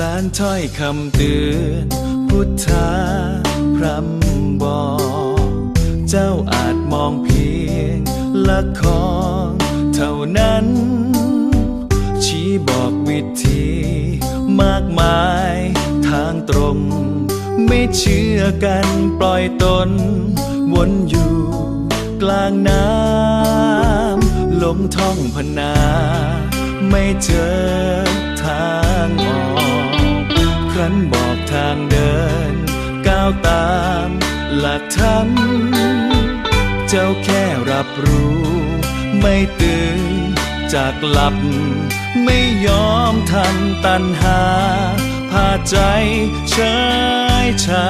ลานถ้อยคำเตือนพุทธาพรำบอกเจ้าอาจมองเพียงละครเท่านั้น ชี้บอกวิธีมากมายทางตรง ไม่เชื่อกันปล่อยตน วนอยู่กลางน้ำลงท่องพนา ไม่เจอ นั้นบอกทางเดิน ก้าวตามหลักธรรม เจ้าแค่รับรู้ ไม่ตื่นจากหลับ ไม่ยอมทำตันหา พาใจเฉยชา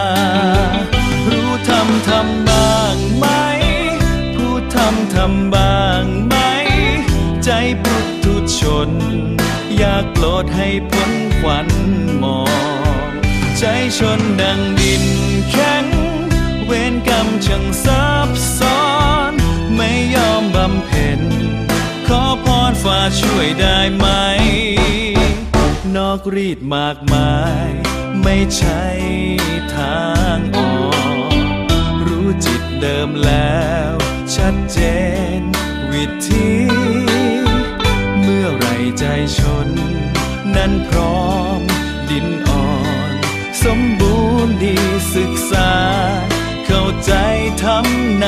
รู้ทำทำบ้างไหม ผู้ทำทำบ้างไหม ใจปุถุชน อยากโปรดให้พ้นควันหมอง ใจชนดังดินแข็ง เวรกรรมช่างซับซ้อน ไม่ยอมบำเพ็ญ ขอพรฟ้าช่วยได้ไหม นอกรีดมากมาย ไม่ใช่ทางออก รู้จิตเดิมแล้ว ชัดเจนวิธี เมื่อไรใจชน นั้นพร้อมดินอ่อน สมบูรณ์ดีศึกษา เข้าใจทำใน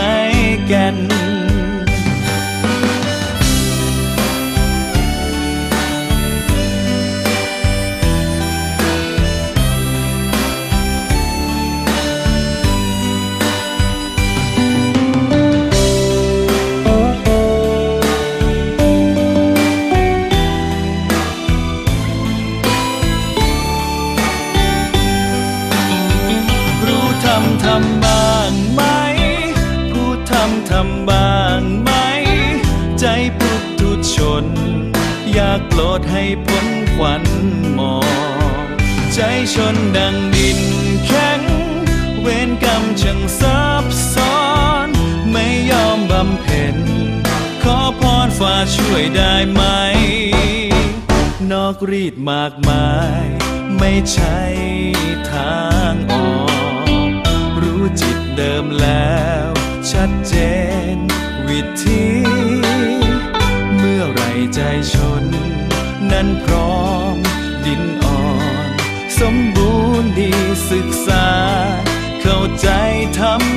ำทำบ้างไหมผู้ทำทำบ้างไหม ใจปุถุชน อยากโปรดให้พ้นควันหมองใจชนดังดินแข็ง เวรกรรมช่างซับซ้อน ไม่ยอมบำเพ็ญ ขอพรฟ้าช่วยได้ไหม นอกรีดมากมาย ไม่ใช่ทางออก จิตเดิมแล้ว ชัดเจน วิธี เมื่อไรใจชน นั้นพร้อม ดินอ่อน สมบูรณ์ดีศึกษา เข้าใจทำ